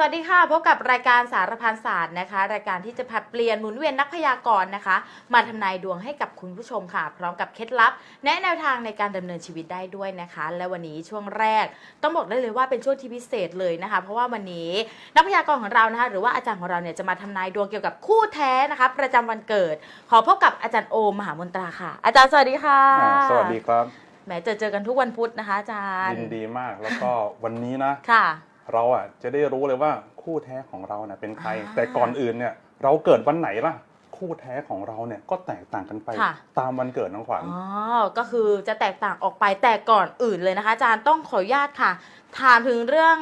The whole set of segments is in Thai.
สวัสดีค่ะพบกับรายการสารพันศาสตร์นะคะ รายการที่จะผลัดเปลี่ยนหมุนเวียนนักพยากรณ์นะคะ มาทำนายดวงให้กับคุณผู้ชมค่ะ พร้อมกับเคล็ดลับ แนะแนวทางในการดำเนินชีวิตได้ด้วยนะคะ และวันนี้ช่วงแรกต้องบอกได้เลยว่าเป็นช่วงที่พิเศษเลยนะคะ เพราะว่าวันนี้นักพยากรณ์ของเรานะคะ หรือว่าอาจารย์ของเราเนี่ยจะมาทำนายดวงเกี่ยวกับคู่แท้นะคะ ประจำวันเกิด ขอพบกับอาจารย์โอมมหามนตราค่ะ อาจารย์สวัสดีค่ะอ่าสวัสดีครับแหมเจอเจอกันทุกวันพุธนะคะอาจารย์ยินดีมากแล้วก็วันนี้นะค่ะ เราอะจะได้รู้เลยว่าคู่แท้ของเราเนะเป็นใครอ่าแต่ก่อนอื่นเนี่ยเราเกิดวันไหนล่ะ คู่แท้ของเราเนี่ยก็แตกต่างกันไปค่ะ ตามวันเกิดน้องขวัญ อ๋อ ก็คือจะแตกต่างออกไปแต่ก่อนอื่นเลยนะคะ อาจารย์ต้องขออนุญาตค่ะ ถามถึงเรื่อง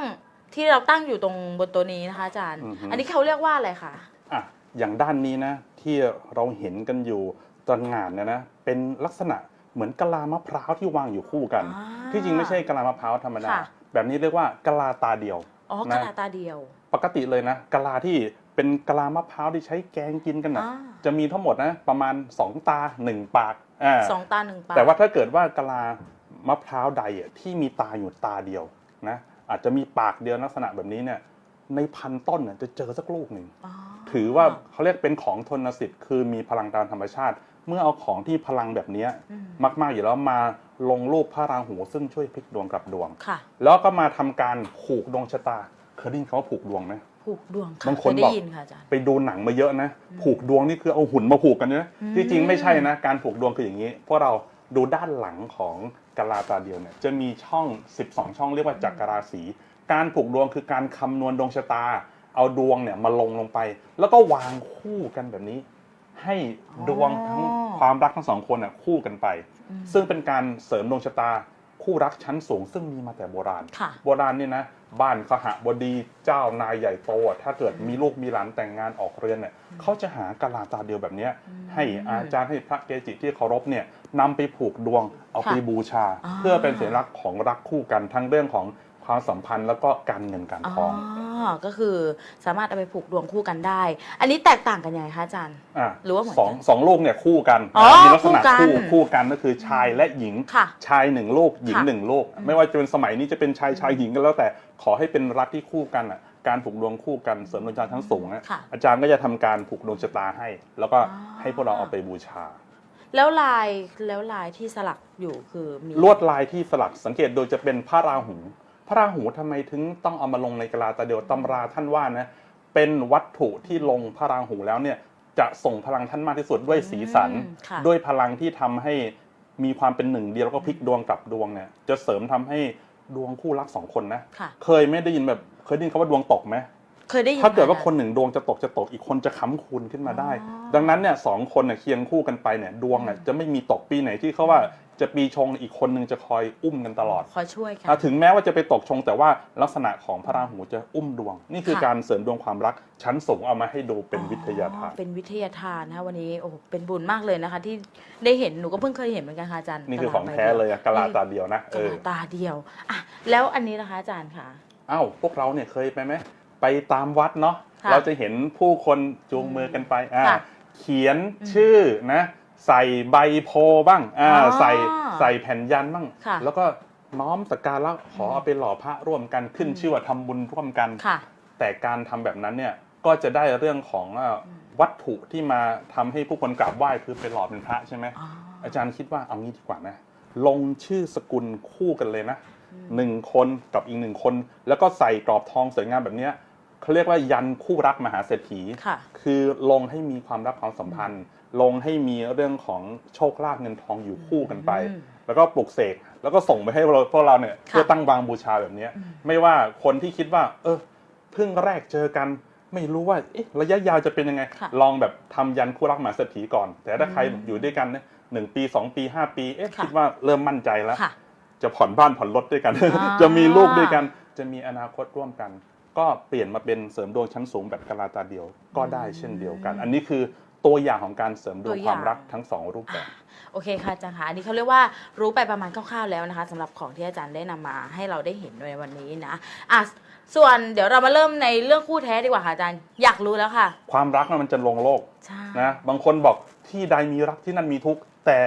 ที่เราตั้งอยู่ตรงบนตัวนี้นะคะ อาจารย์อันนี้เขาเรียกว่าอะไรคะ อะอย่างด้านนี้นะที่เราเห็นกันอยู่ตระหง่านเนี่ยนะเป็นลักษณะเหมือนกะลามะพร้าวที่วางอยู่คู่กัน อ่าที่จริงไม่ใช่กะลามะพร้าวธรรมดา ค่ะ แบบนี้เรียกว่ากะลาตาเดียวอ๋อนะกระดาษตาเดียว ปกติเลยนะกะลาที่เป็นกะลามะพร้าวที่ใช้แกงกินกันนะอ่าจะมีทั้งหมดนะประมาณ 2 ตา 1 ปากอ่าสองตาหนึ่งปาก แต่ว่าถ้าเกิดว่ากะลามะพร้าวใดอะที่มีตาอยู่ตาเดียวนะอาจจะมีปากเดียวลักษณะแบบนี้เนี่ยในพันต้นเนี่ยจะเจอสักลูกหนึ่งอ๋อถือว่าเขาเรียกเป็นของทนสิทธิ์คือมีพลังตามธรรมชาติ เมื่อเอาของที่พลังแบบเนี้ยอืมมาก ๆ อยู่แล้วมาลงรูปพระราหู ซึ่งช่วยพลิกดวงกลับดวงค่ะแล้วก็มาทำการผูกดวงชะตา เคยได้ยินคำว่าผูกดวงไหมผูกดวงค่ะบางคนเยได้บอกยินค่ะอาจารย์ไปดูหนังมาเยอะนะ ผูกดวงนี่คือเอาหุ่นมาผูกกันนะอืมที่จริงไม่ใช่นะ การผูกดวงคืออย่างนี้ เพราะเราดูด้านหลังของกะลาตาเดียวเนี่ยจะมีช่อง 12 ช่องเรียกว่าจักรราศี การผูกดวงคือการคำนวณดวงชะตา เอาดวงเนี่ยมาลงลงไป แล้วก็วางคู่กันแบบนี้ ให้ดวงทั้งความรักทั้งสองคนน่ะคู่กันไปอืมซึ่งเป็นการเสริมดวงชะตาคู่รักชั้นสูง ซึ่งมีมาแต่โบราณค่ะโบราณเนี่ยนะบ้านขหบดีเจ้านายใหญ่โตอะถ้าเกิดมีลูกมีหลานแต่งงานออกเรือนเนี่ยเขาจะหากะลาตาเดียวแบบเนี้ยอืมให้อาจารย์ให้พระเกจิที่เคารพเนี่ยนำไปผูกดวงเอาไปค่ะบูชาอ่าเพื่อเป็นสัญลักษณ์ของรักคู่กันทั้งเรื่องของ ความสัมพันธ์แล้วก็การเงินการอ๋ทองอก็คือสามารถเอาไปผูกดวงคู่กันได้ อันนี้แตกต่างกันยังไงคะอาจารย์อะหรือว่าเหมือนสองกันสองลูกเนี่ยคู่กันอ๋อนะมีลักษณะคู่กันคู่คู่กันก็คือชายและหญิงค่ะชายหนึ่งลูกหญิงค่ะหนึ่งลูกอืมไม่ว่าจะเป็นสมัยนี้จะเป็นชายชายหญิงก็แล้วแต่ขอให้เป็นรักที่คู่กันอะการผูกดวงคู่กันเสริมดวงชะตาทั้งสูงนะค่ะอาจารย์ก็จะทำการผูกดวงชะตาให้ แล้วก็อ๋อให้พวกเราเอาไปบูชา แล้วลายแล้วลายที่สลักอยู่คือมีลวดลายที่สลักสังเกตโดยจะเป็นพระราหู พระราหูทำไมถึงต้องเอามาลงในกะลาตาเดียวตำราท่านว่านะเป็นวัตถุที่ลงพระราหูแล้วเนี่ยจะส่งพลังท่านมากที่สุดด้วยสีสันอืมค่ะด้วยพลังที่ทำให้มีความเป็นหนึ่งเดียวแล้วก็พลิกดวงกลับดวงเนี่ยจะเสริมทำให้ดวงคู่รักสองคนนะค่ะเคยไม่ได้ยินแบบเคยได้ยินคำว่าดวงตกไหมเคยได้ยินถ้าเกิดว่าไหมคนหนึ่งดวงจะตกจะตกอีกคนจะค้ำคูณขึ้นมาได้อ๋อดังนั้นเนี่ยสองคนเนี่ยเคียงคู่กันไปเนี่ยดวงเนี่ยจะไม่มีตกปีไหนที่เขาว่า จะปีชงอีกคนหนึ่งจะคอยอุ้มกันตลอดขอช่วยค่ะอะ ถึงแม้ว่าจะไปตกชงแต่ว่าลักษณะของพระราหูจะอุ้มดวง นี่คือค่ะ การเสริมดวงความรัก ชั้นสูงเอามาให้ดูเป็นวิทยาทาน อ๋อเป็นวิทยาทานนะคะวันนี้โอ้โหเป็นบุญมากเลยนะคะ ที่ได้เห็นหนูก็เพิ่งเคยเห็นเหมือนกันค่ะอาจารย์นี่คือของตาดใบแท้เลยอะกะลาตาเดียวนะกะเออลาตาเดียวอะแล้วอันนี้นะคะอาจารย์ค่ะ เอ้าพวกเราเนี่ยเคยไปไหมไปตามวัดเนาะค่ะเราจะเห็นผู้คนจูงมือกันไปอ่าค่ะเขียนชื่อนะ ใส่ใบโพบ้างอ่าอ๋อใส่ใส่แผ่นยันบ้าง ค่ะ แล้วก็น้อมสักการะขอเอาไปหล่อพระร่วมกันขึ้นชื่อว่าทำบุญร่วมกัน ค่ะ แต่การทำแบบนั้นเนี่ยก็จะได้เรื่องของเอ่ออวัตถุที่มาทำให้ผู้คนกราบไหว้คือเป็นหล่อเป็นพระใช่ไหม อ๋ออาจารย์คิดว่าเอางี้ดีกว่านะ ลงชื่อสกุลคู่กันเลยนะหนึ่งคนกับอีกหนึ่งคน แล้วก็ใส่กรอบทองสวยงามแบบเนี้ย เขาเรียกว่ายันคู่รักมหาเศรษฐีค่ะคือลงให้มีความรักความสัมพันธ์ ลงให้มีเรื่องของโชคลาภเงินทองอยู่คู่กันไปอืมแล้วก็ปลุกเสกแล้วก็ส่งไปให้เราพวกเราเนี่ยค่ะเพื่อตั้งวางบูชาแบบเนี้ยอืมไม่ว่าคนที่คิดว่า เออเพิ่งแรกเจอกันไม่รู้ว่าเอ๊ะระยะยาวจะเป็นยังไงค่ะลองแบบทำยันคู่รักมหาเศรษฐีก่อน แต่ถ้าใครอืมอยู่ด้วยกันเนี่ยหนึ่งปีสองปีห้าปีเอ๊ะค่ะคิดว่าเริ่มมั่นใจแล้วค่ะจะผ่อนบ้านผ่อนรถด้วยกันอ่าจะมีลูกด้วยกัน จะมีอนาคตร่วมกัน ก็เปลี่ยนมาเป็นเสริมดวงชั้นสูงแบบกะลาตาเดียวก็ได้เช่นเดียวกัน อันนี้คือตัวอย่างของการเสริมดวงความรักทั้งสองรูปแบบ โอเคค่ะอาจารย์ค่ะอันนี้เขาเรียกว่ารู้ไปประมาณคร่าวๆแล้วนะคะสำหรับของที่อาจารย์ได้นำมาให้เราได้เห็นในวันนี้นะอะส่วนเดี๋ยวเรามาเริ่มในเรื่องคู่แท้ดีกว่าค่ะอาจารย์อยากรู้แล้วค่ะ ความรักน่ะมันจะลงโลกใช่นะบางคนบอกที่ใดมีรักที่นั่นมีทุกข์แต่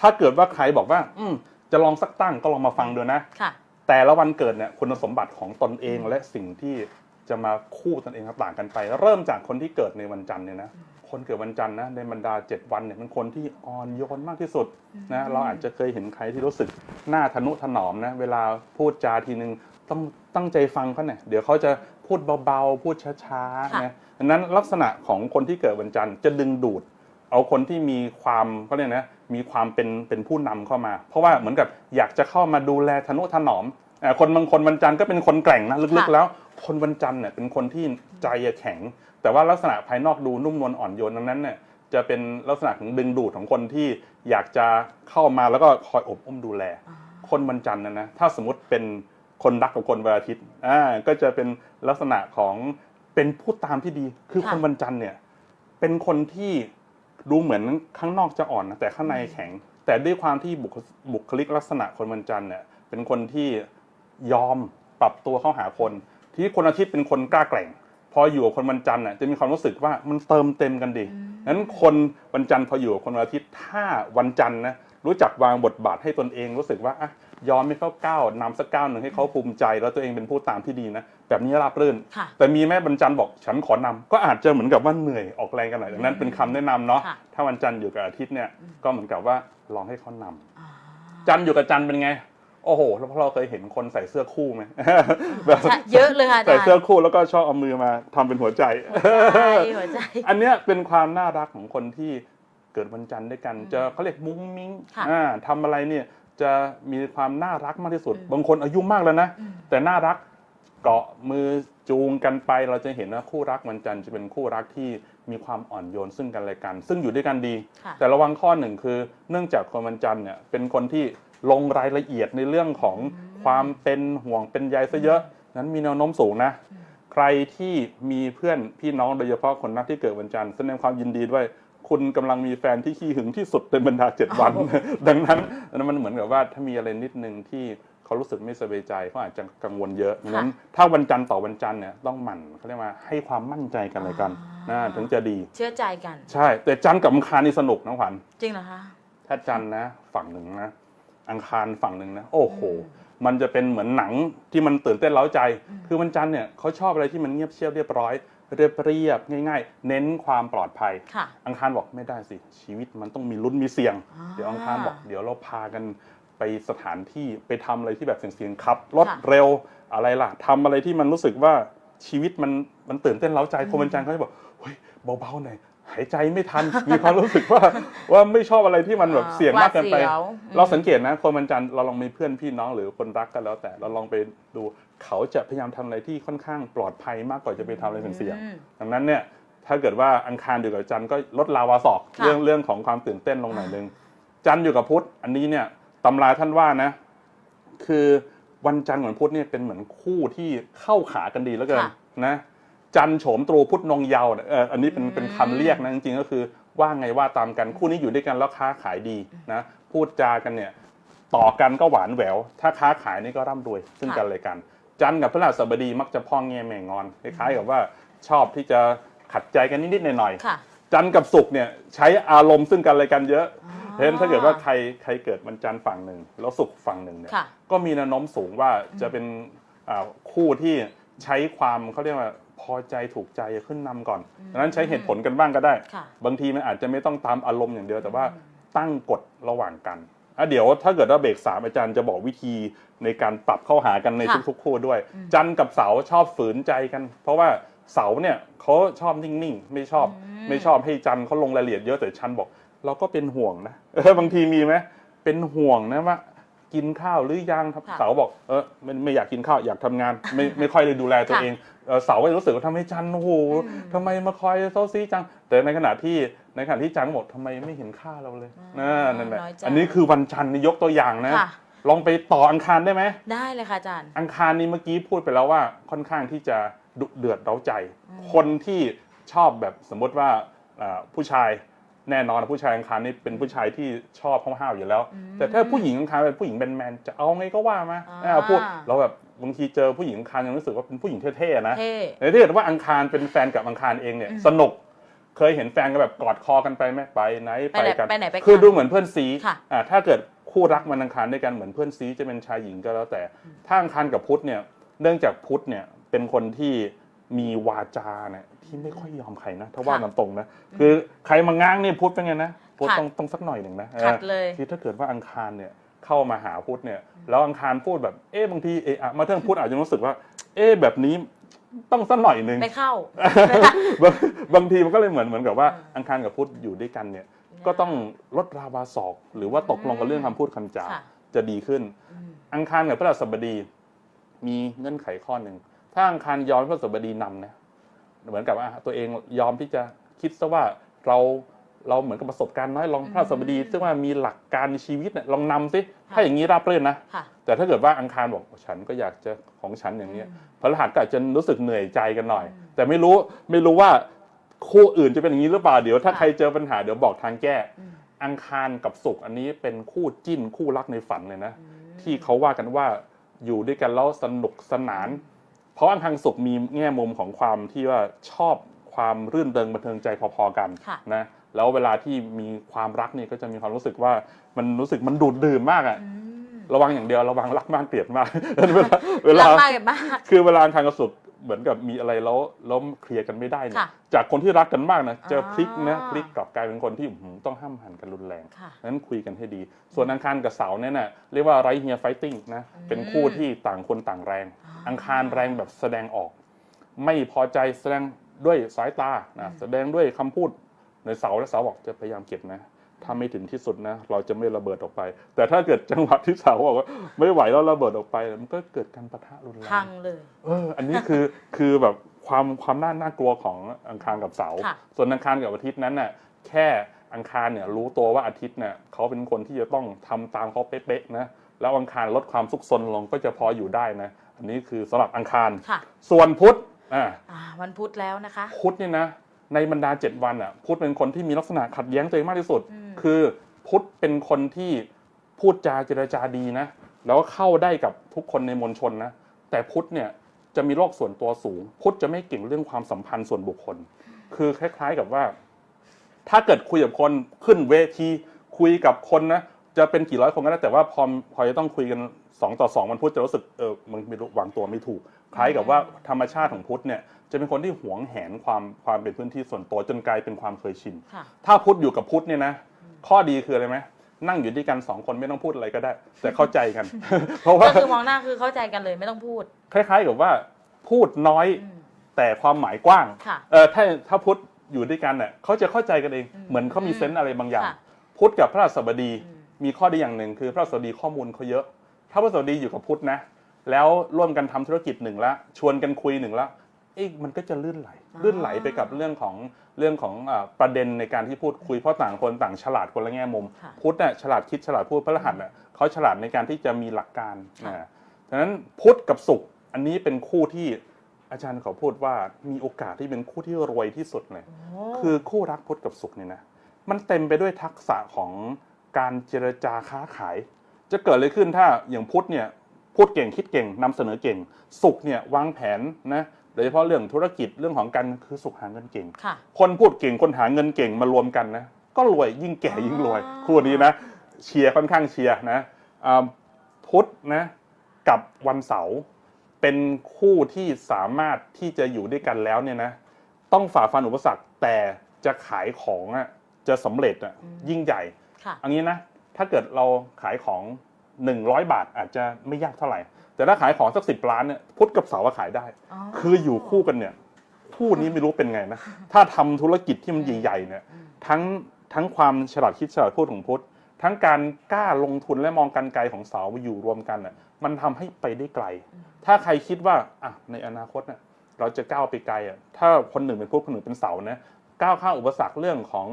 ถ้าเกิดว่าใครบอกว่า อืมจะลองสักตั้งก็ลองมาฟังดูนะค่ะ แต่ละวันเกิดเนี่ยคุณสมบัติของตนเองและสิ่งที่จะมาคู่ตนเองครับต่างกันไป เริ่มจากคนที่เกิดในวันจันทร์เนี่ยนะคนเกิดวันจันทร์นะในบรรดา 7 วันเนี่ยเป็นคนที่อ่อนโยนมากที่สุดนะเราอาจจะเคยเห็นใครที่รู้สึกหน้าทนุถนอมนะเวลาพูดจาทีนึงต้องตั้งใจฟังเขาเนี่ยเดี๋ยวเขาจะพูดเบาๆ พูดช้าค่ะๆนะดังนั้นลักษณะของคนที่เกิดวันจันทร์จะดึงดูด เอาคนที่มีความเขาเรียกนะ มีความเป็นเป็นผู้นำเข้ามา เพราะว่าเหมือนกับอยากจะเข้ามาดูแลทนุถนอมเอ่อคนบางคนวันจันทร์ก็เป็นคนแกร่งนะลึกค่ะๆแล้ว คนวันจันทร์เนี่ยเป็นคนที่ใจแข็ง แต่ว่าลักษณะภายนอกดูนุ่มนวลอ่อนโยนดังนั้นเนี่ยจะเป็นลักษณะของดึงดูดของคนที่อยากจะเข้ามาแล้วก็คอยอบอุ้มดูแลอ่าคนวันจันทร์นะนะถ้าสมมติเป็นคนรักกับคนวันอาทิตย์อ่าก็จะเป็นลักษณะของเป็นผู้ตามที่ดี คือค่ะคนวันจันทร์เนี่ยเป็นคนที่ ดูเหมือนข้างนอกจะอ่อนนะแต่ข้างในแข็ง แต่ด้วยความที่บุคบุคลิกลักษณะคนวันจันทร์เนี่ยเป็นคนที่ยอมปรับตัวเข้าหาคน ที่คนอาทิตย์เป็นคนกล้าแกร่ง พออยู่กับคนวันจันทร์น่ะจะมีความรู้สึกว่ามันเติมเต็มกันดีนั้นคนวันจันทร์พออยู่กับคนวันอาทิตย์ถ้าวันจันทร์นะรู้จักวางบทบาทให้ตนเองรู้สึกว่าอะ ยอมให้เขาก้าวนำสักก้าวหนึ่งให้เขาภูมิใจ แล้วตัวเองเป็นผู้ตามที่ดีนะ แบบนี้ราบรื่น ค่ะแต่มีแม่บรรจันทร์บอกฉันขอนำก็อาจจะเหมือนกับว่าเหนื่อยออกแรงกันหน่อยดังนั้นเป็นคำแนะนำเนาะค่ะ ถ้าวันจันทร์อยู่กับอาทิตย์เนี่ยก็เหมือนกับว่าลองให้เขานำ อ่า จันทร์อยู่กับจันทร์เป็นไง โอ้โหแล้วพวกเราเคยเห็นคนใส่เสื้อคู่ไหม แบบใช่เยอะเลยค่ะอาใส่จารย์เสื้อคู่แล้วก็ชอบเอามือมาทำเป็นหัวใจใช่หัวใจ อันเนี้ยเป็นความน่ารักของคนที่เกิดวันจันทร์ด้วยกันจะเขาเรียกมุ้งมิ้งค่ะอ่าทำอะไรเนี่ย จะมีความน่ารักมากที่สุดอืมบางคนอายุมากแล้วนะอืมแต่น่ารักเกาะมือจูงกันไป เราจะเห็นว่าคู่รักวันจันทร์จะเป็นคู่รักที่มีความอ่อนโยนซึ่งกันและกัน ซึ่งอยู่ด้วยกันดีค่ะแต่ระวังข้อหนึ่งคือ เนื่องจากคนวันจันทร์เนี่ยเป็นคนที่ลงรายละเอียดในเรื่องของความเป็นห่วงเป็นใยซะเยอะนั้นมีแนวโน้มสูงนะ ใครที่มีเพื่อนพี่น้องโดยเฉพาะคนนักที่เกิดวันจันทร์แสดงความยินดีด้วย คุณกำลังมีแฟนที่ขี้หึงที่สุดในบรรดาเจ็ดวัน ดังนั้นมันเหมือนกับว่าถ้ามีอะไรนิดนึงที่เขารู้สึกไม่สบายใจเขาอาจจะกังวลเยอะดังนั้น ถ้าวันจันทร์ต่อวันจันทร์เนี่ยต้องหมั่นเขาเรียกว่าให้ความมั่นใจกันเลยกันอ่านะถึงจะดี เชื่อใจกัน ใช่ แต่จันทร์กับอังคารนี่สนุกนะขวัญจริงเหรอคะถ้าจันทร์นะ ฝั่งหนึ่งนะอังคารฝั่งหนึ่งนะโอ้โหมันจะเป็นเหมือนหนังที่มันตื่นเต้นเร้าใจ คือวันจันทร์เนี่ยเขาชอบอะไรที่มันเงียบเชียบเรียบร้อย เรียบเรียบง่าย ๆ เน้นความปลอดภัย ค่ะอังคารบอกไม่ได้สิ ชีวิตมันต้องมีลุ้นมีเสี่ยง อ่า เดี๋ยวอังคารบอกเดี๋ยวเราพากันไปสถานที่ไปทำอะไรที่แบบเสี่ยงๆขับรถค่ะเร็วอะไรล่ะทำอะไรที่มันรู้สึกว่าชีวิตมันมันตื่นเต้นเร้าใจคนวันจันทร์เขาจะบอกเฮ้ยเบาๆหน่อย หายใจไม่ทัน มีความรู้สึกว่าว่าไม่ชอบอะไรที่มันแบบอ่าเสี่ยงมากเกินไปหวาดเสียวอืมเราสังเกตนะคนวันจันทร์เราลองมีเพื่อนพี่น้องหรือคนรักกันแล้ว แต่เราลองไปดูเขาจะพยายามทำอะไรที่ค่อนข้างปลอดภัยมากกว่าจะไปทำอะไรเสี่ยงๆอืมดังนั้นเนี่ยถ้าเกิดว่าอังคารอยู่กับจันทร์ก็ลดลาวาศอกค่ะเรื่องเรื่องของความตื่นเต้นลงหน่อยนึงจันทร์อยู่กับพุธอันนี้เนี่ยตำราท่านว่านะ คือวันจันทร์กับวันพุธเนี่ยเป็นเหมือนคู่ที่เข้าขากันดีแล้วเกินค่ะนะ จันทร์โฉมตรูพุธนงเยาว์เนี่ยเอออันนี้เป็นอืมเป็นคำเรียกนะจริงๆก็คือว่าไงว่าตามกันคู่นี้อยู่ด้วยกันแล้วค้าขายดีนะพูดจากันเนี่ยต่อกันก็หวานแหวว ถ้าค้าขายนี่ก็ร่ำรวย ซึ่งกันและกัน จันทร์กับพฤหัสบดีมักจะพ่องแง่แม่งอนคล้ายๆกับว่าชอบที่จะขัดใจกันนิดๆหน่อยค่ะ ๆจันทร์กับศุกร์เนี่ยใช้อารมณ์ซึ่งกันและกันเยอะอ๋อเพราะฉะนั้นถ้าเกิดว่าใครใครเกิดวันจันทร์ฝั่งหนึ่งแล้วศุกร์ฝั่งหนึ่งเนี่ยค่ะ ก็มีแนวโน้มสูงว่าจะเป็นอ่าคู่ที่ใช้ความเขาเรียกว่า พอใจถูกใจขึ้นนำก่อนดังนั้นใช้เหตุผลกันบ้างก็ได้ค่ะบางทีมันอาจจะไม่ต้องตามอารมณ์อย่างเดียวแต่ว่าตั้งกฎระหว่างกันอะเดี๋ยวถ้าเกิดว่าเบรกสามอาจารย์จะบอกวิธีในการปรับเข้าหากันในค่ะทุกๆคู่ด้วย จันทร์กับเสาร์ชอบฝืนใจกัน เพราะว่าเสาร์เนี่ยเขาชอบนิ่งๆ ไม่ชอบอืมไม่ชอบให้จันทร์เขาลงรายละเอียดเยอะแต่ชันบอก เราก็เป็นห่วงนะเออบางทีมีไหมเป็นห่วงนะว่า กินข้าวหรือยังครับค่ะ เสาบอกเออไม่ไม่อยากกินข้าวอยากทำงาน ไม่ไม่ค่อยได้ดูแลตัวค่ะเองเออเสาก็จะรู้สึกว่าทำไมจันทร์โอ้โหอืมทำไมมาคอยเซาซีจัง แต่ในขณะที่ในขณะที่จันทร์บอกทำไมไม่เห็นค่าเราเลยอ่านะนั่นแหละน้อยใจ อันนี้คือวันจันทร์นี่ยกตัวอย่างนะ ค่ะ ลองไปต่ออังคารได้ไหม ได้เลยค่ะอาจารย์ อังคารนี้เมื่อกี้พูดไปแล้วว่าค่อนข้างที่จะดุเดือดเร้าใจคนที่ชอบแบบสมมติว่าอ่าผู้ชาย แน่นอนผู้ชายอังคารนี่เป็นผู้ชายที่ชอบห้าวๆอยู่แล้ว แต่ถ้าผู้หญิงอังคารเป็นผู้หญิงแมนๆจะเอาไงก็ว่ามาอ่าอ่าพูดเราแบบบางทีเจอผู้หญิงอังคารยังรู้สึกว่าเป็นผู้หญิงเท่ๆนะเท่แต่ถ้าเกิดว่าอังคารเป็นแฟนกับอังคารเองเนี่ยสนุกเคยเห็นแฟนกันแบบกอดคอกันไปไหมไปไหนไปไหนกันไปไหนไปกันคือดูเหมือนเพื่อนซีค่ะอ่าถ้าเกิดคู่รักมันอังคารด้วยกันเหมือนเพื่อนซีจะเป็นชายหญิงก็แล้วแต่ ถ้าอังคารกับพุธเนี่ยเนื่องจากพุธเนี่ยเป็นคนที่ มีวาจาเนี่ยที่ไม่ค่อยยอมใครนะถ้าว่าตามตรงนะคือใครมาง้างนี่พุทธเป็นไงนะพุทธขัดต้องต้องสักหน่อยหนึ่งนะขัดเลยคือถ้าเกิดว่าอังคารเนี่ยเข้ามาหาพุทธเนี่ยแล้วอังคารพูดแบบเอ๊ะบางทีเอะอะมาเทิงพุทธอาจจะรู้สึกว่า เอ๊ะแบบนี้ต้องสักหน่อยหนึ่งไม่เข้า บางบางทีมันก็เลยเหมือนเหมือนกับว่าอืมอังคารกับพุธอยู่ด้วยกันเนี่ยก็ต้องลดราวาศอก หรือว่าตกลงกับเรื่องคำพูดคำจาค่ะจะดีขึ้นอืมอังคารกับพระราชบดี มีเงื่อนไขข้อหนึ่ง ถ้าอังคารยอมให้พระราชบดีนำนะเหมือนกับว่าตัวเองยอมที่จะคิดซะว่าเราเราเหมือนกับประสบการณ์น้อยลองพระราชบดีซึ่งว่ามีหลักการในชีวิตเนี่ยลองนำสิถ้าอย่างนี้ราบรื่นนะค่ะแต่ถ้าเกิดว่าอังคารบอกฉันก็อยากจะของฉันอย่างเนี้ยพระรหัสก็อาจจะรู้สึกเหนื่อยใจกันหน่อยอืมแต่ไม่รู้ไม่รู้ว่าคู่อื่นจะเป็นอย่างนี้หรือเปล่าเดี๋ยวถ้าค่ะใครเจอปัญหาเดี๋ยวบอกทางแก้อืมอังคารกับศุกร์อันนี้เป็นคู่จิ้นคู่รักในฝันเลยนะอืมที่เขาว่ากันว่าอยู่ด้วยกันแล้วสนุกสนาน เพราะอังคารศุกร์มีแง่มุมของความที่ว่าชอบความรื่นเริงบันเทิงใจพอๆกันค่ะนะแล้วเวลาที่มีความรักนี่ก็จะมีความรู้สึกว่ามันรู้สึกมันดูดดื่มมากอะอืมระวังอย่างเดียวระวังรักมากเกลียดมากเวลาเวลารักมากเลยมากคือเวลาทางกระสุก เหมือนกับมีอะไรแล้วแล้วเคลียร์กันไม่ได้เนี่ยค่ะจากคนที่รักกันมากนะจะอ่าพลิกนะพลิกกลับกลายเป็นคนที่อื้อหือต้องห้ามหันกันรุนแรงค่ะนั้นคุยกันให้ดี ส่วนอังคารกับเสาร์เนี่ยนะเรียกว่าไรเฮียไฟติ้งนะอืมเป็นคู่ที่ต่างคนต่างแรง อ่า อังคารแรงแบบแสดงออก ไม่พอใจแสดงด้วยสายตานะแสดงด้วยคำพูดในเสาร์และเสาร์บอกจะพยายามเก็บนะ ถ้าไม่ถึงที่สุดนะ เราจะไม่ระเบิดออกไป แต่ถ้าเกิดจังหวะที่เสาร์บอกว่าไม่ไหวแล้วระเบิดออกไปมันก็เกิดการปะทะรุนแรงพังเลยเอออันนี้คือคือแบบความความน่าน่ากลัวของอังคารกับเสาร์ค่ะส่วนอังคารกับอาทิตย์นั้นน่ะแค่อังคารเนี่ยรู้ตัวว่าอาทิตย์เนี่ยเขาเป็นคนที่จะต้องทำตามเขาเป๊ะๆนะแล้วอังคารลดความซุกซนลงก็จะพออยู่ได้นะ อันนี้คือสำหรับอังคารค่ะส่วนพุธอ่าอ่าวันพุธแล้วนะคะ พุธเนี่ยนะในบรรดาเจ็ดวันอะพุธเป็นคนที่มีลักษณะขัดแย้งตัวเองมากที่สุดอืม คือพุธเป็นคนที่พูดจาเจรจาดีนะ แล้วก็เข้าได้กับทุกคนในมวลชนนะ แต่พุธเนี่ยจะมีโรคส่วนตัวสูง พุธจะไม่เก่งเรื่องความสัมพันธ์ส่วนบุคคล คือคล้าย ๆกับว่า ถ้าเกิดคุยกับคนขึ้นเวทีคุยกับคนนะจะเป็นกี่ร้อยคนก็ได้แต่ว่าพอพอจะต้องคุยกันสองต่อสองมันพุธจะรู้สึกเออมันไม่รู้วางตัวไม่ถูก คล้ายกับว่าธรรมชาติของพุธเนี่ยจะเป็นคนที่หวงแหนความความเป็นพื้นที่ส่วนตัวจนกลายเป็นความเคยชินค่ะถ้าพุทธอยู่กับพุทธเนี่ยนะ ข้อดีคืออะไรไหมนั่งอยู่ด้วยกันสองคนไม่ต้องพูดอะไรก็ได้ แต่เข้าใจกัน เพราะว่าก็คือมองหน้าคือเข้าใจกันเลยไม่ต้องพูด คล้าย ๆ กับว่าพูดน้อยอืมแต่ความหมายกว้างค่ะเออถ้าถ้าพุทธอยู่ด้วยกันเนี่ยเขาจะเข้าใจกันเองอืมเหมือนเขามีเซนส์อะไรบางอย่าง ค่ะพุทธกับพระราชบดีอืมมีข้อดีอย่างหนึ่งคือพระราชบดีข้อมูลเขาเยอะ ถ้าพระราชบดีอยู่กับพุทธนะ แล้วร่วมกันทำธุรกิจหนึ่งละชวนกันคุยหนึ่งละ เอ๊ะมันก็จะลื่นไหลอ่าลื่นไหลไปกับเรื่องของเรื่องของอ่าประเด็นในการที่พูดคุยเพราะต่างคนต่างฉลาดคนละแง่มุมค่ะพุทธเนี่ยฉลาดคิดฉลาดพูดพระรหัสเนี่ยเขาฉลาดในการที่จะมีหลักการค่ะนะฉะนั้นพุทธกับศุกร์อันนี้เป็นคู่ที่อาจารย์เขาพูดว่ามีโอกาสที่เป็นคู่ที่รวยที่สุดเลยโอ้คือคู่รักพุทธกับศุกร์เนี่ยนะมันเต็มไปด้วยทักษะของการเจรจาค้าขาย จะเกิดอะไรขึ้นถ้าอย่างพุทธเนี่ยพูดเก่งคิดเก่งนำเสนอเก่งศุกร์เนี่ยวางแผนนะ โดยเฉพาะเรื่องธุรกิจเรื่องของการคือศุกร์หาเงินเก่ง ค่ะ คนพูดเก่งคนหาเงินเก่งมารวมกันนะก็รวยยิ่งแก่ยิ่งรวยอ๋อคู่นี้นะเชียร์ค่อนข้างเชียร์นะอ่าพุธนะกับวันเสาร์เป็นคู่ที่สามารถที่จะอยู่ด้วยกันแล้วเนี่ยนะต้องฝ่าฟันอุปสรรคแต่จะขายของอะจะสำเร็จอะยิ่งใหญ่ ค่ะ อันนี้นะถ้าเกิดเราขายของ 100 บาทอาจจะไม่ยากเท่าไหร่ แต่ถ้าขายของสักสิบล้านเนี่ยพุธกับเสาร์ก็ขายได้ อ๋อ คืออยู่คู่กันเนี่ยคู่นี้ไม่รู้เป็นไงนะถ้าทำธุรกิจที่มันใหญ่ๆเนี่ยอืมทั้งทั้งความฉลาดคิดฉลาดพูดของพุทธทั้งการกล้าลงทุนและมองกันไกลของเสามาอยู่รวมกันน่ะมันทำให้ไปได้ไกล ถ้าใครคิดว่าอะในอนาคตน่ะเราจะก้าวไปไกลอะถ้าคนหนึ่งเป็นพุทธคนหนึ่งเป็นเสานะก้าวข้ามอุปสรรคเรื่องของ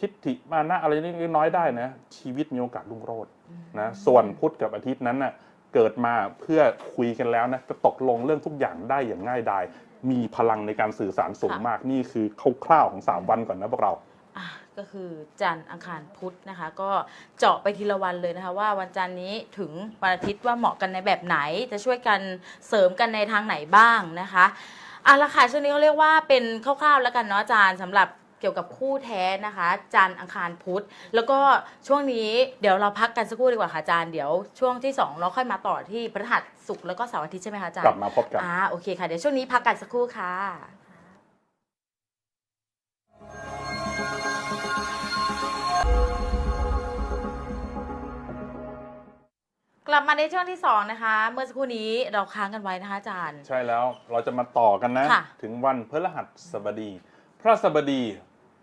ทิฏฐิมานะอะไรนิดๆน้อยๆได้นะชีวิตมีโอกาสรุ่งโรจน์ นะส่วนพุธกับอาทิตย์นั้นน่ะเกิดมาเพื่อคุยกันแล้วนะจะตกลงเรื่องทุกอย่างได้อย่างง่ายดาย มีพลังในการสื่อสารสูงค่ะมากนี่คือคร่าวๆของ 3 วันก่อนนะพวกเราอะก็คือจันทร์อังคารพุธนะคะ ก็เจาะไปทีละวันเลยนะคะว่าวันจันทร์นี้ถึงวันอาทิตย์ว่าเหมาะกันในแบบไหน จะช่วยกันเสริมกันในทางไหนบ้างนะคะอะละค่ะช่วงนี้เขาเรียกว่าเป็นคร่าวๆแล้วกันเนาะอาจารย์สำหรับ เกี่ยวกับคู่แท้นะคะ จันทร์อังคารพุธแล้วก็ช่วงนี้เดี๋ยวเราพักกันสักครู่ดีกว่าค่ะอาจารย์เดี๋ยวช่วงที่สองเราค่อยมาต่อที่พฤหัสศุกร์แล้วก็เสาร์อาทิตย์ใช่ไหมคะอาจารย์กลับมาพบกันอ่าโอเคค่ะเดี๋ยวช่วงนี้พักกันสักครู่ค่ะกลับมาในช่วงที่สองนะคะ เมื่อสักครู่นี้เราค้างกันไว้นะคะอาจารย์ ใช่แล้วเราจะมาต่อกันนะค่ะถึงวันพฤหัสบดี พระสบดี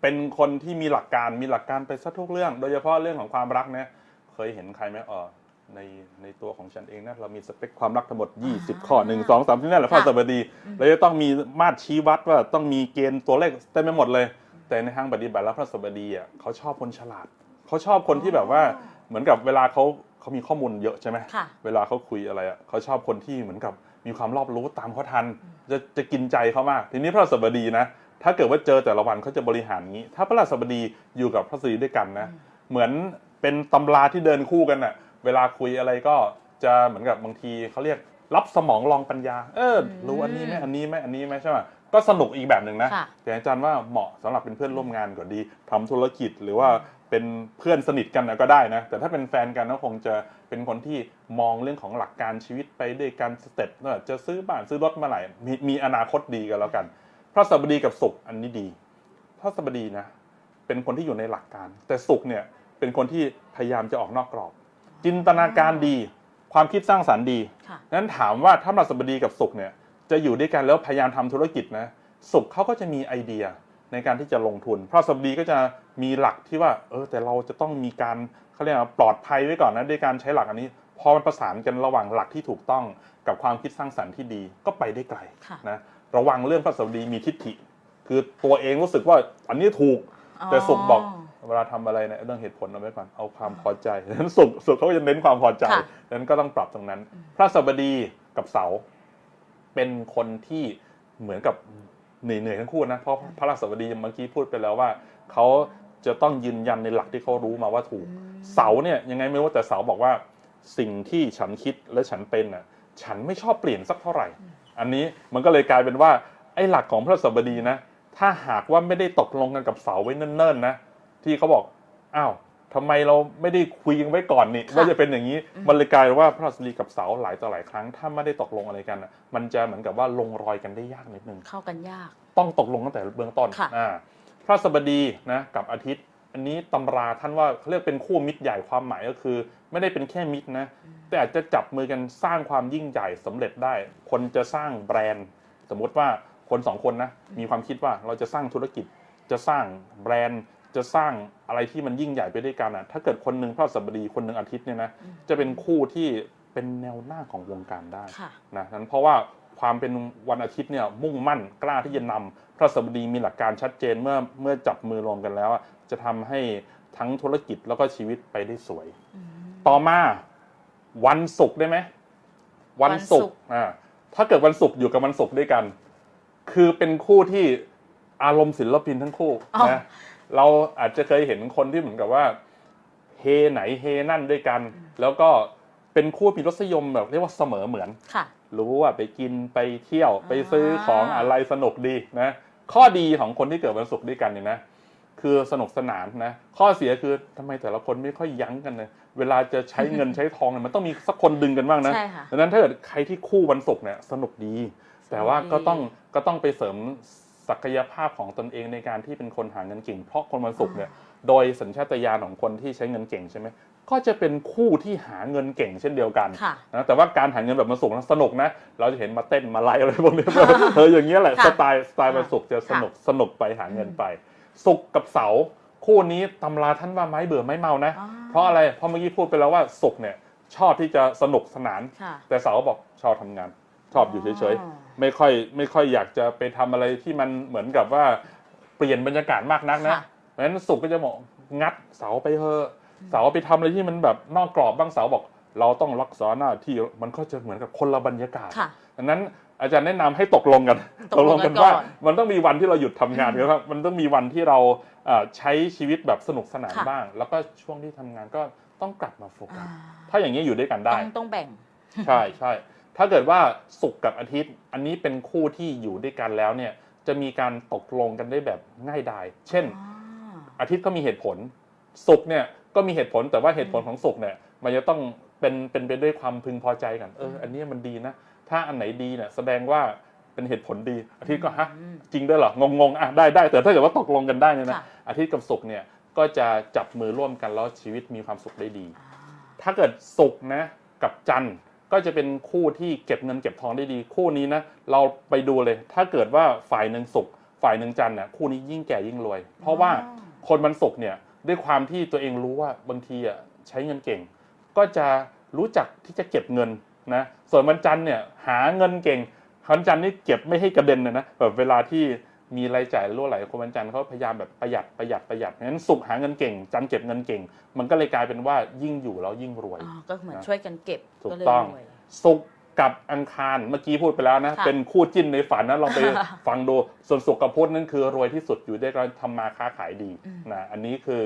เป็นคนที่มีหลักการมีหลักการไปซะทุกเรื่อง โดยเฉพาะเรื่องของความรักเนี่ยเคยเห็นใครไหมเออในในตัวของฉันเองนะเรามีสเปคความรักทั้งหมด 20 ข้อหนึ่งสองสามที่นั่นแหละพระสบดีเราจะต้องมีมาตรชี้วัดว่าต้องมีเกณฑ์ตัวเลขเต็มไปหมดเลย แต่ในทางปฏิบัติแล้วพระสบดีอะเขาชอบคนฉลาดเขาชอบคนที่แบบว่าเหมือนกับเวลาเขาเขามีข้อมูลเยอะใช่ไหมค่ะเวลาเขาคุยอะไรอะเขาชอบคนที่เหมือนกับมีความรอบรู้ตามเขาทัน จะจะกินใจเขามาก ทีนี้พระราชบดีนะ ถ้าเกิดว่าเจอแต่ละวันเขาจะบริหารงี้ ถ้าพระราชบดีอยู่กับพระศรีด้วยกันนะ เหมือนเป็นตำราที่เดินคู่กันอะ เวลาคุยอะไรก็จะเหมือนกับบางทีเขาเรียกรับสมองลองปัญญา เออ รู้อันนี้ไหมอันนี้ไหมอันนี้ไหมใช่ไหมก็สนุกอีกแบบหนึ่งนะค่ะแต่อาจารย์ว่าเหมาะสำหรับเป็นเพื่อนร่วมงานก็ดีทำธุรกิจหรือว่าเป็นเพื่อนสนิทกันนะก็ได้นะ แต่ถ้าเป็นแฟนกันก็คงจะเป็นคนที่มองเรื่องของหลักการชีวิตไปด้วยกันสเต็ปว่าจะซื้อบ้านซื้อรถเมื่อไหร่มีมีอนาคตดีกันแล้วกันพ ระสัปดีกับสุขอันนี้ดีพระสัปดีนะ เป็นคนที่อยู่ในหลักการ แต่สุขเนี่ยเป็นคนที่พยายามจะออกนอกกรอบ จินตนาการดี ความคิดสร้างสรรค์ดีค่ะนั้นถามว่าถ้าพระสัปดีกับสุขเนี่ยจะอยู่ด้วยกันแล้วพยายามทำธุรกิจนะสุขเขาก็จะมีไอเดียในการที่จะลงทุน พระสัปดีก็จะมีหลักที่ว่า เออแต่เราจะต้องมีการเขาเรียกว่าปลอดภัยไว้ก่อนนะด้วยการใช้หลักอันนี้พอมันประสานกันระหว่างหลักที่ถูกต้องกับความคิดสร้างสรรค์ที่ดีก็ไปได้ไกลค่ะนะ ระวังเรื่องพระสัปดีมีทิฏฐิ คือตัวเองรู้สึกว่าอันนี้ถูกแต่สุขบอกเวลาทำอะไรเนี่ยเรื่องเหตุผลเอาไว้ก่อนเอาความพอใจฉะนั้นสุขสุขเขาจะเน้นความพอใจค่ะฉะนั้นก็ต้องปรับตรงนั้น พระสัปดีกับเสาร์เป็นคนที่เหมือนกับเหนื่อยๆทั้งคู่นะเพราะพระราชบดีเมื่อกี้พูดไปแล้วว่าเขาจะต้องยืนยันในหลักที่เขารู้มาว่าถูก เสาเนี่ยยังไงไม่รู้แต่เสาบอกว่าสิ่งที่ฉันคิดและฉันเป็นน่ะ ฉันไม่ชอบเปลี่ยนสักเท่าไหร่ อันนี้มันก็เลยกลายเป็นว่าไอ้หลักของพระสัปดีนะ ถ้าหากว่าไม่ได้ตกลงกันกับเสาไว้เนิ่นๆนะที่เขาบอกอ้าวทำไมเราไม่ได้คุยกันไว้ก่อนนี่ค่ะว่าจะเป็นอย่างนี้มันเลยกลายเป็นว่าพระสัปดีกับเสาหลายต่อหลายครั้ง ถ้าไม่ได้ตกลงอะไรกันน่ะมันจะเหมือนกับว่าลงรอยกันได้ยากนิดนึงเข้ากันยาก ต้องตกลงตั้งแต่เบื้องต้นค่ะอ่าพระสบดีนะกับอาทิตย์ อันนี้ตำราท่านว่าเขาเรียกเป็นคู่มิตรใหญ่ความหมายก็คือไม่ได้เป็นแค่มิตรนะ แต่อาจจะจับมือกันสร้างความยิ่งใหญ่สำเร็จได้ คนจะสร้างแบรนด์ สมมุติว่าคนสองคนนะมีความคิดว่าเราจะสร้างธุรกิจจะสร้างแบรนด์จะสร้างอะไรที่มันยิ่งใหญ่ไปด้วยกันอะ ถ้าเกิดคนหนึ่งพระสบดีคนหนึ่งอาทิตย์เนี่ยนะจะเป็นคู่ที่เป็นแนวหน้าของวงการได้ค่ะนะนั้นเพราะว่าความเป็นวันอาทิตย์เนี่ยมุ่งมั่นกล้าที่จะนำพระสบดีมีหลักการชัดเจนเมื่อเมื่อจับมือรวมกันแล้วอะจะทำให้ทั้งธุรกิจแล้วก็ชีวิตไปได้สวย ต่อมาวันศุกร์ได้ไหมวันศุกวันศุกร์ร์อ่าถ้าเกิดวันศุกร์อยู่กับวันศุกร์ด้วยกัน คือเป็นคู่ที่อารมณ์ศิลปินทั้งคู่อ๋อนะเราอาจจะเคยเห็นคนที่เหมือนกับว่าเฮไหนเฮนั่นด้วยกัน แล้วก็เป็นคู่มีรสนิยมแบบเรียกว่าเสมอเหมือนค่ะรู้ว่าไปกินไปเที่ยวอ่าไปซื้อของอะไรสนุกดีนะข้อดีของคนที่เกิดวันศุกร์ด้วยกันเนี่ยนะคือสนุกสนานนะข้อเสียคือทำไมแต่ละคนไม่ค่อยยั้งกันเลย เวลาจะใช้เงินใช้ทองเนี่ยมันต้องมีสักคนดึงกันบ้างนะใช่ค่ะ ดังนั้นถ้าเกิดใครที่คู่วันศุกร์เนี่ยสนุกดี แต่ว่าก็ต้องก็ต้องไปเสริมศักยภาพของตนเองในการที่เป็นคนหาเงินเก่ง เพราะคนวันศุกร์เนี่ยโดยสัญชาตญาณของคนที่ใช้เงินเก่งใช่ไหมก็จะเป็นคู่ที่หาเงินเก่งเช่นเดียวกันค่ะนะแต่ว่าการหาเงินแบบมันสุกสนุกนะเราจะเห็นมาเต้นมาไล่อะไรพวกนี้ เอออย่างเงี้ยแหละค่ะสไตล์สไตล์มันสุกจะสนุกสนุกไปหาเงินไป สุกกับเสาร์คู่นี้ตำราท่านว่าไม้เบื่อไม้เมานะ อ๋อเพ ราะอะไรเพราะเมื่อกี้พูดไปแล้วว่าสุกเนี่ยชอบที่จะสนุกสนาน ค่ะ แต่เสาร์บอกชอบทำงาน ชอบอยู่เฉยอ๋อ ๆ ไม่ค่อยไม่ค่อยอยากจะไปทำอะไรที่มันเหมือนกับว่าเปลี่ยนบรรยากาศมากนักนะค่ะ เพราะฉะนั้นสุกก็จะบอกงัดเสาไปเถอะเสาไปทำอะไรที่มันแบบนอกกรอบบ้างเสาบอก เราต้องรักษาหน้าที่มันก็จะเหมือนกับคนละบรรยากาศ ค่ะ ดังนั้นอาจารย์แนะนำให้ตกลงกันตกลงกันก่อนว่ามันต้องมีวันที่เราหยุดทำงานกันครับมันต้องมีวันที่เราเอ่อ ใช้ชีวิตแบบสนุกสนานค่ะบ้าง แล้วก็ช่วงที่ทำงานก็ต้องกลับมาโฟกัอ่าสถ้าอย่างนี้ยอยู่ด้วยกันได้ต้องต้องแบ่ง ใช่ใช่ถ้าเกิดว่าศุกร์กับอาทิตย์ อันนี้เป็นคู่ที่อยู่ด้วยกันแล้วเนี่ยจะมีการตกลงกันได้แบบง่ายดาย เช่นอ่าอาทิตย์ก็มีเหตุผลศุกร์เนี่ยก็มีเหตุผลแต่ว่าเหตุผลของศุกร์เนี่ย มันจะต้องเป็นเป็นไปด้วยความพึงพอใจกัน เออ อันเนี้ยมันดีนะ ถ้าอันไหนดีเนี่ยแสดงว่า เป็นเหตุผลดี อาทิตย์ก็ฮะอืมจริงด้วยเหรองงงๆอะได้ได้แต่ถ้าเกิดว่าตกลงกันได้เนี่ยนะค่ะ อาทิตย์กับศุกร์เนี่ยก็จะจับมือร่วมกันแล้วชีวิตมีความสุขได้ดีอ่าถ้าเกิดศุกร์นะกับจันทร์ก็จะเป็นคู่ที่เก็บเงินเก็บทองได้ดี คู่นี้นะเราไปดูเลย ถ้าเกิดว่าฝ่ายหนึ่งศุกร์ฝ่ายหนึ่งจันทร์เนี่ยคู่นี้ยิ่งแก่ยิ่งรวย เพราะว่าคนวันศุกร์เนี่ยด้วยความที่ตัวเองรู้ว่าบางทีอะใช้เงินเก่ง ก็จะรู้จักที่จะเก็บเงินนะส่วนวันจันทร์เนี่ยหาเงินเก่ง วันจันทร์นี่เก็บไม่ให้กระเด็นเลยนะแบบเวลาที่มีรายจ่ายรั่วไหลคนวันจันทร์เขาพยายามแบบประหยัดประหยัดประหยัดงั้นศุกร์หาเงินเก่ง จันทร์เก็บเงินเก่ง มันก็เลยกลายเป็นว่ายิ่งอยู่แล้วยิ่งรวยอ๋อก็เหมือนนะช่วยกันเก็บถูกก็เลยต้องรวยศุกร์กับอังคารเมื่อกี้พูดไปแล้วนะค่ะเป็นคู่จิ้นในฝันนะลองไปฟังดูส่วนศุกร์กับพุธนั่นคือรวยที่สุดอยู่ด้วยกันทำมาค้าขายดีนะอันนี้คือ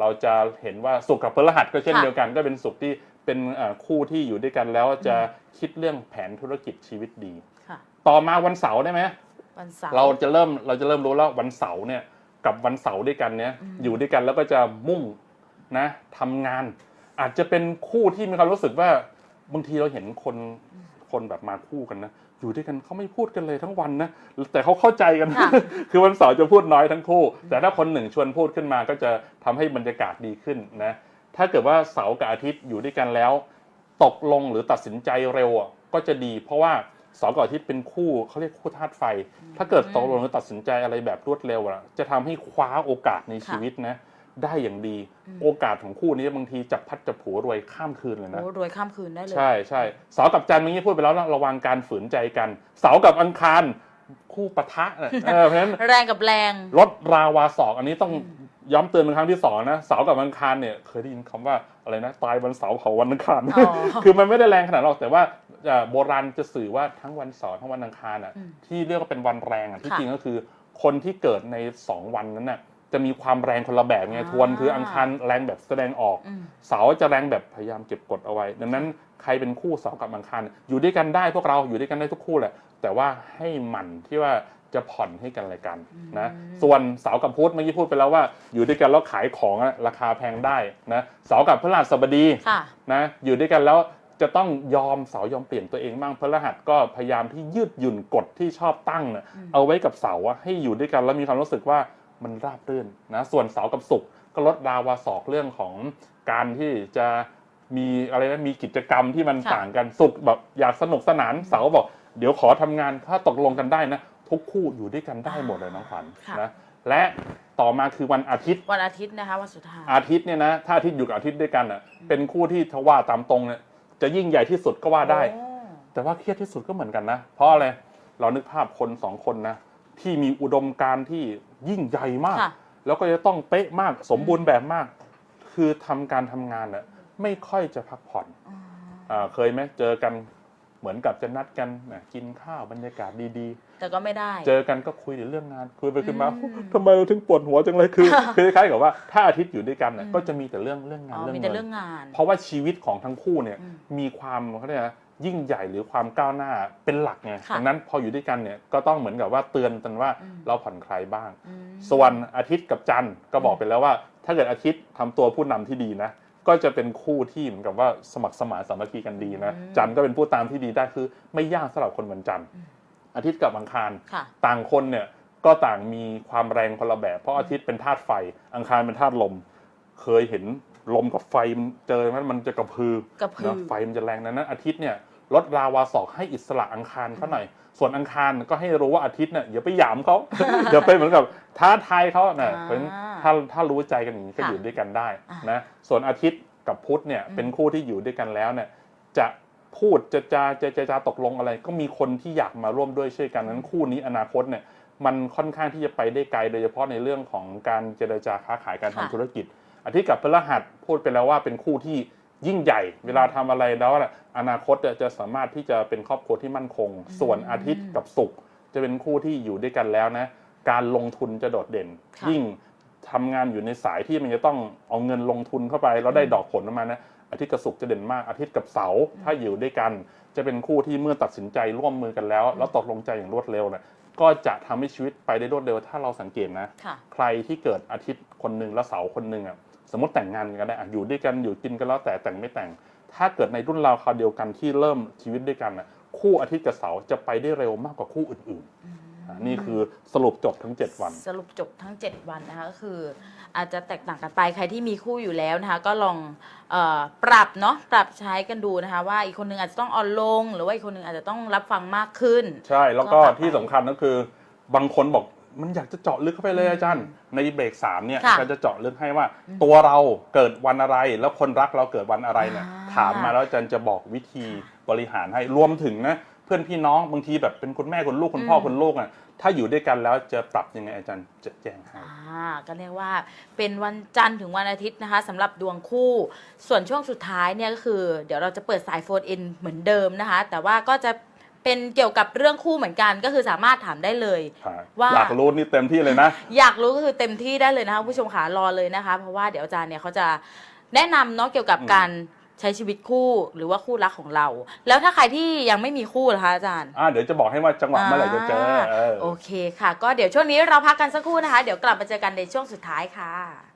เราจะเห็นว่าศุกร์กับพฤหัสก็เช่นเดียวกัน ก็เป็นศุกร์ที่เป็นเอ่อคู่ที่อยู่ด้วยกันแล้วจะคิดเรื่องแผนธุรกิจชีวิตดีค่ะ ต่อมาวันเสาร์ได้ไหมวันเสาร์เราจะเริ่มเราจะเริ่มรู้แล้ววันเสาร์เนี่ยกับวันเสาร์ด้วยกันเนี่ยอืมอยู่ด้วยกันแล้วก็จะมุ่งนะทำงาน อาจจะเป็นคู่ที่มีความรู้สึกว่าบางทีเราเห็นคนคนแบบมาคู่กันนะอยู่ด้วยกันเขาไม่พูดกันเลยทั้งวันนะแต่เขาเข้าใจกันค่ะคือวันเสาร์จะพูดน้อยทั้งคู่ แต่ถ้าคนหนึ่งชวนพูดขึ้นมาก็จะทำให้บรรยากาศดีขึ้นนะถ้าเกิดว่าเสาร์กับอาทิตย์อยู่ด้วยกันแล้ว ตกลงหรือตัดสินใจเร็วอะก็จะดี เพราะว่า เสาร์กับอาทิตย์เป็นคู่เขาเรียกคู่ธาตุไฟ ถ้าเกิดตกลงหรือตัดสินใจอะไรแบบรวดเร็วอะจะทำให้คว้าโอกาสในชีวิตนะได้อย่างดี โอกาสของคู่นี้บางทีจับพัดจับผูรวยข้ามคืนเลยนะโอ้รวยข้ามคืนได้เลยใช่ใช่เสาร์กับจันทร์เมื่อกี้พูดไปแล้วนะระวังการฝืนใจกัน เสาร์กับอังคารคู่ปะทะน่ะเออเพราะฉะนั้นแรงกับแรงรถราวาสอกอันนี้ต้อง ย้ำเตือนเป็นครั้งที่สองนะเสาร์กับอังคารเนี่ยเคยได้ยินคำว่าอะไรนะตายวันเสาร์เผาวันอังคารอ๋อคือมันไม่ได้แรงขนาดนั้นหรอกแต่ว่าเอ่อโบราณจะสื่อว่าทั้งวันเสาร์ทั้งวันอังคารอะอืมที่เรียกว่าเป็นวันแรงอะที่ค่ะจริงก็คือ คนที่เกิดในสองวันนั้นน่ะจะมีความแรงคนละแบบไงอ่าทวนคืออังคารแรงแบบแสดงออกอืมเสาร์จะแรงแบบพยายามเก็บกดเอาไว้ ดังนั้นใครเป็นคู่เสาร์กับอังคารอยู่ด้วยกันได้พวกเราอยู่ด้วยกันได้ทุกคู่แหละแต่ว่าให้หมั่นที่ว่า จะผ่อนให้กันอะไรกันนะอืมส่วนเสาร์กับพุธเมื่อกี้พูดไปแล้วว่า อยู่ด้วยกันแล้วขายของอะราคาแพงได้นะเสาร์กับพฤหัสบดีค่ะ นะอยู่ด้วยกันแล้วจะต้องยอมเสาร์ยอมเปลี่ยนตัวเองบ้างพฤหัสก็พยายามที่ยืดหยุ่นกฎที่ชอบตั้งเนะอืมเอาไว้กับเสาร์อะให้อยู่ด้วยกันแล้วมีความรู้สึกว่ามันราบรื่นนะส่วนเสาร์กับศุกร์ก็ลดดาวาสอกเรื่องของการที่จะมีอะไรนะมีกิจกรรมที่มันค่ะ ต่างกันศุกร์แบบอยากสนุกสนานเสาร์บอก เดี๋ยวขอทำงานถ้าตกลงกันได้นะ ทุกคู่อยู่ด้วยกันได้หมดเลยน้องขวัญค่ะ นะและต่อมาคือวันอาทิตย์ วันอาทิตย์นะคะวันสุดท้าย อาทิตย์เนี่ยนะถ้าอาทิตย์อยู่กับอาทิตย์ด้วยกันอะเป็นคู่ที่ทว่าตามตรงเนี่ยจะยิ่งใหญ่ที่สุดก็ว่าได้โอ้แต่ว่าเครียดที่สุดก็เหมือนกันนะ เพราะอะไรเรานึกภาพคนสองคนนะที่มีอุดมการณ์ที่ยิ่งใหญ่มาก ค่ะแล้วก็จะต้องเป๊ะมากสมบูรณ์แบบมาก คือทำการทำงานน่ะไม่ค่อยจะพักผ่อนอ๋ออ่าเคยไหมเจอกันเหมือนกับจะนัดกันนะกินข้าวบรรยากาศดี แต่ก็ไม่ได้ๆเจอกันก็คุยแต่เรื่องงานคุยไปคุยมาอืมทำไมเราถึงปวดหัวจังเลยคือคือคล้ายๆกับว่าถ้าอาทิตย์อยู่ด้วยกันน่ะอืมก็จะมีแต่เรื่องเรื่องงาอ๋นอเรื่องมีเงิแต่นเรื่องงานเพราะว่าชีวิตของทั้งคู่เนี่ยอืมมีความเขาเรียกนะยิ่งใหญ่หรือความก้าวหน้าเป็นหลักไงค่ะดังนั้นพออยู่ด้วยกันเนี่ยก็ต้องเหมือนกับว่าเตือนกันว่าอืมเราผ่อนคลายบ้างอืมส่วนอาทิตย์กับจันทร์ก็บอกไปแล้วว่า ถ้าเกิดอาทิตย์ทำตัวผู้นำที่ดีนะ ก็จะเป็นคู่ที่เหมือนกับว่าสมัครสมานสามัคคีกันดีนะอืมจันทร์ก็เป็นผู้ตามที่ดีได้คือ ไม่ยากสำหรับคนเหมือนจันทร์ อืมอาทิตย์กับอังคาร ค่ะ ต่างคนเนี่ยก็ต่างมีความแรงคนละแบบ เพราะอาทิตย์เป็นธาตุไฟ อังคารเป็นธาตุลม เคยเห็นลมกับไฟมันเจอมันมันจะกระพือกระพือ นะไฟมันจะแรงนั้นนะอาทิตย์เนี่ยลดราวาศอกให้อิสระอังคารเขาหน่อย ส่วนอังคารก็ให้รู้ว่าอาทิตย์เนี่ยอย่าไปหยามเขา อย่าไปเหมือนกับท้าทายเขานะอ่าเพราะฉะนั้นถ้าถ้ารู้ใจกันอย่างนี้ก็ค่ะอยู่ด้วยกันได้อะนะส่วนอาทิตย์กับพุธเนี่ยอืมเป็นคู่ที่อยู่ด้วยกันแล้วเนี่ยจะ พูดจะจะจะจะจะตกลงอะไร ก็มีคนที่อยากมาร่วมด้วยช่วยกันนั้นคู่นี้อนาคตเนี่ยมันค่อนข้างที่จะไปได้ไกลโดยเฉพาะในเรื่องของการเจรจาค้าขายการทำค่ะธุรกิจอาทิตย์กับพฤหัสพูดไปแล้วว่าเป็นคู่ที่ยิ่งใหญ่ เวลาทำอะไรแล้วน่ะอนาคตเนี่ยจะสามารถที่จะเป็นครอบครัวที่มั่นคง ส่วนอาทิตย์กับศุกร์จะเป็นคู่ที่อยู่ด้วยกันแล้วนะการลงทุนจะโดดเด่นค่ะยิ่งทำงานอยู่ในสายที่มันจะต้องเอาเงินลงทุนเข้าไปแล้วได้ดอกผลออกมานะไออาทิตย์กับศุกร์จะเด่นมากอาทิตย์กับเสาร์ถ้าอยู่ด้วยกัน จะเป็นคู่ที่เมื่อตัดสินใจร่วมมือกันแล้ว แล้วตกลงใจอย่างรวดเร็วเนี่ยก็จะทำให้ชีวิตไปได้รวดเร็วถ้าเราสังเกตนะค่ะใครที่เกิดอาทิตย์คนหนึ่งแล้วเสาร์คนหนึ่งอะสมมติแต่งงานกันก็ได้อะอยู่ด้วยกันอยู่กินกันแล้วแต่แต่งไม่แต่ง ถ้าเกิดในรุ่นราวคราวเดียวกันที่เริ่มชีวิตด้วยกันอะคู่อาทิตย์กับเสาร์จะไปได้เร็วมากกว่าคู่อื่นๆอะ นี่คือสรุปจบทั้ง 7 วัน สรุปจบทั้ง 7 วันนะคะก็คืออาจจะแตกต่างกันไปใครที่มีคู่อยู่แล้วนะคะก็ลองเออปรับเนาะปรับใช้กันดูนะคะ ว่าอีกคนนึงอาจจะต้องอ่อนลง หรือว่าอีกคนนึงอาจจะต้องรับฟังมากขึ้น ใช่แล้วก็ก็ปรับไปที่สำคัญก็คือบางคนบอกมันอยากจะเจาะลึกเข้าไปเลยอาจารย์ ในเบรกสามเนี่ยค่ะก็จะเจาะลึกให้ว่า ตัวเราเกิดวันอะไร แล้วคนรักเราเกิดวันอะไรเนี่ยอ่าถามมาแล้วอาจารย์จะบอกวิธีบริหารให้รวมถึงนะ เพื่อนพี่น้องบางทีแบบเป็นคุณแม่คุณลูกคุณพ่อคุณลูกอะถ้าอยู่ด้วยกันแล้วจะปรับยังไงอาจารย์จะแจ้งให้อ่าก็เรียกว่าเป็นวันจันทร์ถึงวันอาทิตย์นะคะสำหรับดวงคู่ ส่วนช่วงสุดท้ายเนี่ยก็คือ เดี๋ยวเราจะเปิดสายโฟนอินเหมือนเดิมนะคะ แต่ว่าก็จะเป็นเกี่ยวกับเรื่องคู่เหมือนกันก็คือสามารถถามได้เลยใช่ว่าอยากรู้นี่เต็มที่เลยนะ อยากรู้ก็คือเต็มที่ได้เลยนะคะคุณผู้ชมขารอเลยนะคะ เพราะว่าเดี๋ยวอาจารย์เนี่ยเขาจะแนะนำเนาะเกี่ยวกับอืมการ ใช้ชีวิตคู่หรือว่าคู่รักของเรา แล้วถ้าใครที่ยังไม่มีคู่ล่ะคะอาจารย์อ่าเดี๋ยวจะบอกให้ว่าจังหวะเมื่อไหร่จะเจอเออ โอเคค่ะ ก็เดี๋ยวช่วงนี้เราพักกันสักครู่นะคะ เดี๋ยวกลับมาเจอกันในช่วงสุดท้ายค่ะ